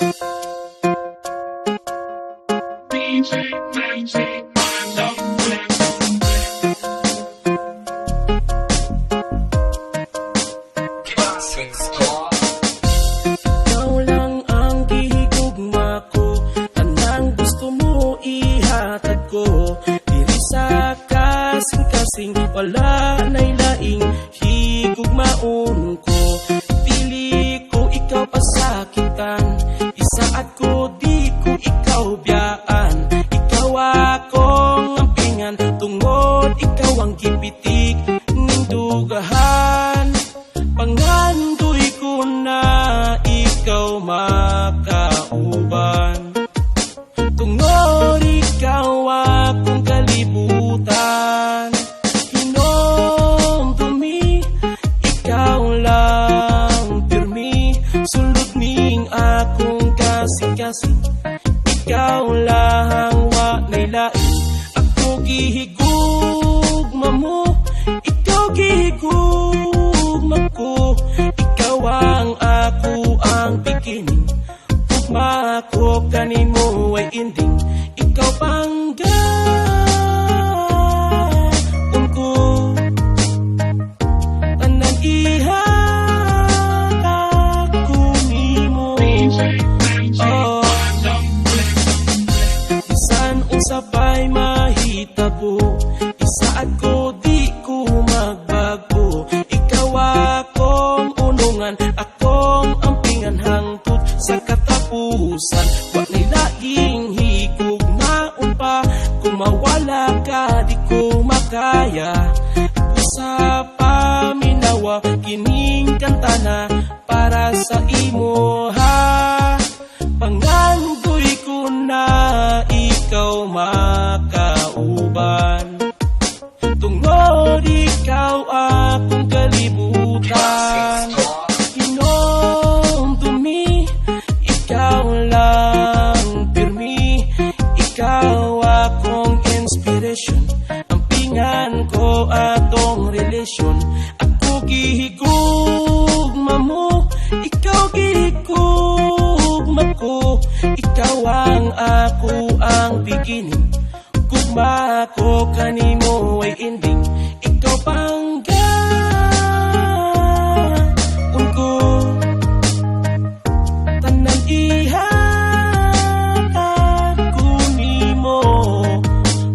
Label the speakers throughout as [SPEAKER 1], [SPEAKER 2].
[SPEAKER 1] DJ Magic,
[SPEAKER 2] sa kasing-kasing Wala na'y laing higugmaon ko. Dili ko ikaw pasakitan Isaat ko di ko ikaw biyaan Ikaw akong ampingan. Tungod ikaw ang gipitik Ning dugahan Pangandoy ko na ikaw makauban kasing-kasing Ikaw lang wa nailain Ako gihigugma mo Ikaw gihigugma ko. Ikaw ang ako ang beginning Ugma ko kanimo ay ending mahitabo Isaad ko di ko magbago. Ikaw akong unungan Akong ampingan hangtod sa katapusan. Wa ni laging higugmaon pa Kung mawala ka di ko makaya. Ako sa paminawa Kining kanta na para sa imo ha? Pangandoy ko na ikaw makauban Tungod ikaw akong kalibutan. Hinom dumi, ikaw lang pirmi. Ikaw akong inspiration. Ang pingan ko atong relasyon. Ako gihigugma mo. Ikaw gihigugma ko. Ikaw ang ako Gugma ko kanimo ay ending Ikaw pangga ko. Tanan ihatag ko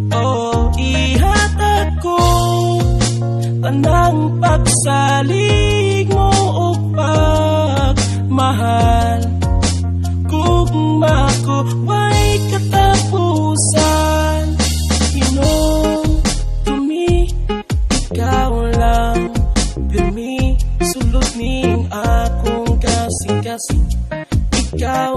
[SPEAKER 2] Oh, ihatag ko. Tanang pagsalig mo o pagmahal. Gugma ko may katapusan Ikaw